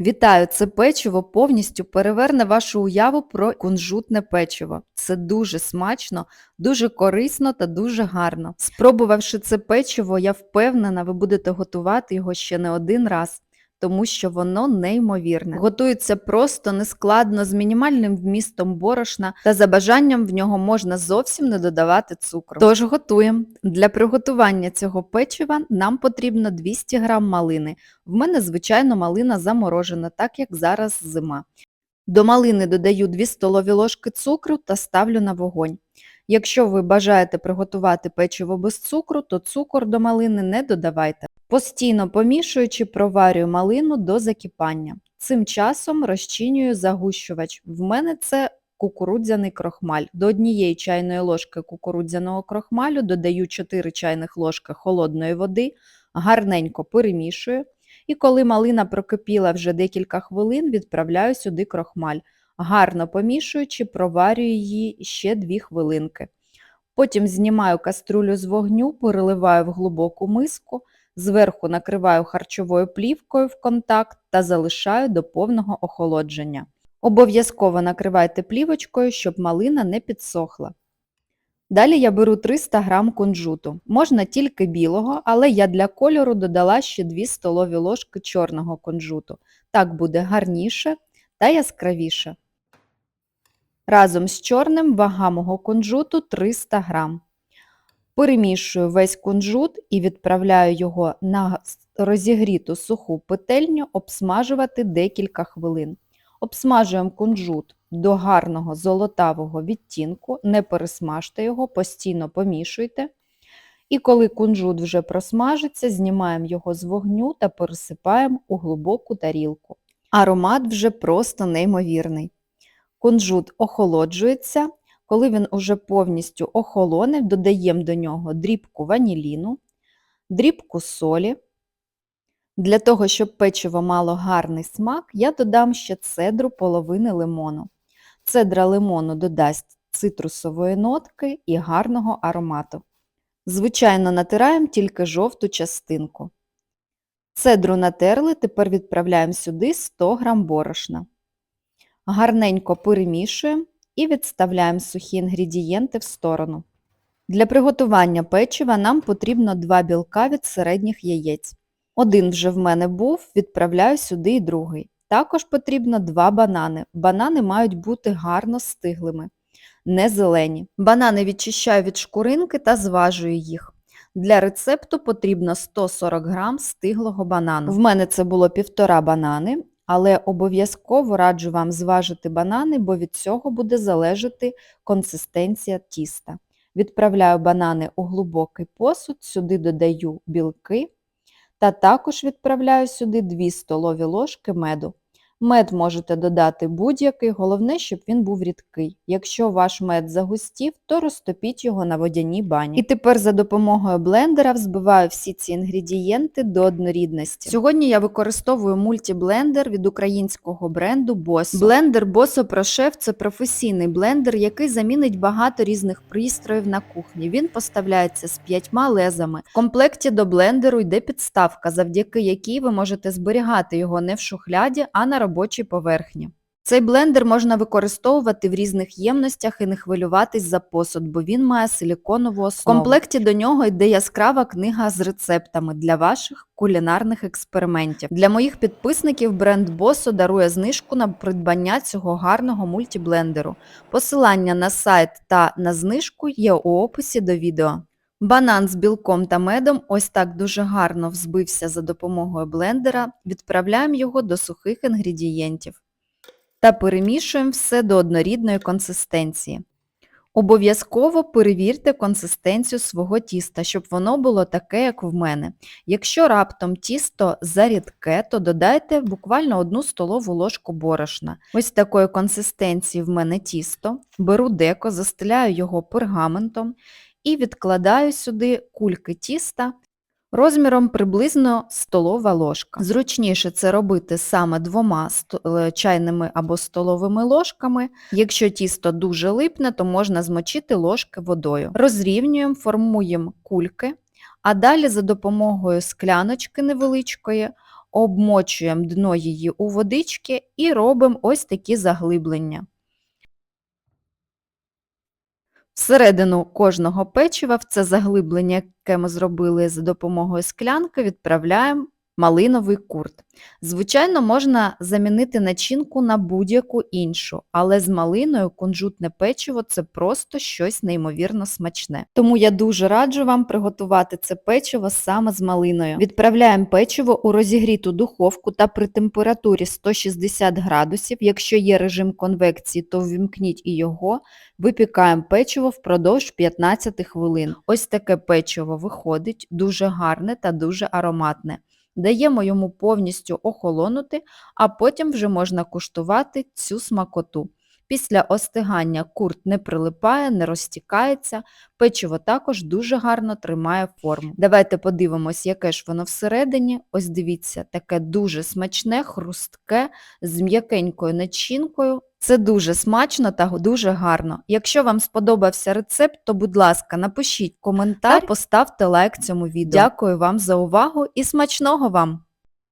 Вітаю! Це печиво повністю переверне вашу уяву про кунжутне печиво. Це дуже смачно, дуже корисно та дуже гарно. Спробувавши це печиво, я впевнена, ви будете готувати його ще не один раз, тому що воно неймовірне. Готується просто, нескладно, з мінімальним вмістом борошна та за бажанням в нього можна зовсім не додавати цукру. Тож готуємо. Для приготування цього печива нам потрібно 200 г малини. В мене, звичайно, малина заморожена, так як зараз зима. До малини додаю 2 столові ложки цукру та ставлю на вогонь. Якщо ви бажаєте приготувати печиво без цукру, то цукор до малини не додавайте. Постійно помішуючи, проварюю малину до закипання. Цим часом розчинюю загущувач. В мене це кукурудзяний крохмаль. До однієї чайної ложки кукурудзяного крохмалю додаю 4 чайних ложки холодної води, гарненько перемішую. І коли малина прокипіла вже декілька хвилин, відправляю сюди крохмаль. Гарно помішуючи, проварюю її ще 2 хвилинки. Потім знімаю каструлю з вогню, переливаю в глибоку миску, зверху накриваю харчовою плівкою в контакт та залишаю до повного охолодження. Обов'язково накривайте плівочкою, щоб малина не підсохла. Далі я беру 300 г кунжуту. Можна тільки білого, але я для кольору додала ще 2 столові ложки чорного кунжуту. Так буде гарніше та яскравіше. Разом з чорним вага мого кунжуту 300 г. Перемішую весь кунжут і відправляю його на розігріту суху петельню обсмажувати декілька хвилин. Обсмажуємо кунжут до гарного золотавого відтінку, не пересмажте його, постійно помішуйте. І коли кунжут вже просмажиться, знімаємо його з вогню та пересипаємо у глибоку тарілку. Аромат вже просто неймовірний. Кунжут охолоджується. Коли він уже повністю охолоне, додаємо до нього дрібку ваніліну, дрібку солі. Для того, щоб печиво мало гарний смак, я додам ще цедру половини лимону. Цедра лимону додасть цитрусової нотки і гарного аромату. Звичайно, натираємо тільки жовту частинку. Цедру натерли, тепер відправляємо сюди 100 г борошна. Гарненько перемішуємо і відставляємо сухі інгредієнти в сторону. Для приготування печива нам потрібно 2 білка від середніх яєць. Один вже в мене був, відправляю сюди і другий. Також потрібно 2 банани. Банани мають бути гарно стиглими, не зелені. Банани відчищаю від шкуринки та зважую їх. Для рецепту потрібно 140 г стиглого банану. В мене це було півтора банани, але обов'язково раджу вам зважити банани, бо від цього буде залежати консистенція тіста. Відправляю банани у глибокий посуд, сюди додаю білки та також відправляю сюди 2 столові ложки меду. Мед можете додати будь-який, головне, щоб він був рідкий. Якщо ваш мед загустів, то розтопіть його на водяній бані. І тепер за допомогою блендера взбиваю всі ці інгредієнти до однорідності. Сьогодні я використовую мультіблендер від українського бренду Bosso. Блендер Bosso ProChef – це професійний блендер, який замінить багато різних пристроїв на кухні. Він поставляється з п'ятьма лезами. В комплекті до блендеру йде підставка, завдяки якій ви можете зберігати його не в шухляді, а на робочій поверхні. Цей блендер можна використовувати в різних ємностях і не хвилюватись за посуд, бо він має силіконову основу. В комплекті до нього йде яскрава книга з рецептами для ваших кулінарних експериментів. Для моїх підписників бренд Bosso дарує знижку на придбання цього гарного мультіблендеру. Посилання на сайт та на знижку є у описі до відео. Банан з білком та медом ось так дуже гарно взбився за допомогою блендера, відправляємо його до сухих інгредієнтів та перемішуємо все до однорідної консистенції. Обов'язково перевірте консистенцію свого тіста, щоб воно було таке, як в мене. Якщо раптом тісто зарідке, то додайте буквально 1 столову ложку борошна. Ось такої консистенції в мене тісто. Беру деко, застеляю його пергаментом і відкладаю сюди кульки тіста розміром приблизно столова ложка. Зручніше це робити саме двома е, чайними або столовими ложками. Якщо тісто дуже липне, то можна змочити ложки водою. Розрівнюємо, формуємо кульки, а далі за допомогою скляночки невеличкої обмочуємо дно її у водички і робимо ось такі заглиблення. Всередину кожного печива в це заглиблення, яке ми зробили за допомогою склянки, відправляємо малиновий курт. Звичайно, можна замінити начинку на будь-яку іншу, але з малиною кунжутне печиво це просто щось неймовірно смачне. Тому я дуже раджу вам приготувати це печиво саме з малиною. Відправляємо печиво у розігріту духовку та при температурі 160 градусів. Якщо є режим конвекції, то ввімкніть і його. Випікаємо печиво впродовж 15 хвилин. Ось таке печиво виходить, дуже гарне та дуже ароматне. Даємо йому повністю охолонути, а потім вже можна куштувати цю смакоту. Після остигання курт не прилипає, не розтікається, печиво також дуже гарно тримає форму. Давайте подивимось, яке ж воно всередині. Ось дивіться, таке дуже смачне, хрустке, з м'якенькою начинкою. Це дуже смачно та дуже гарно. Якщо вам сподобався рецепт, то, будь ласка, напишіть коментар та поставте лайк цьому відео. Дякую вам за увагу і смачного вам!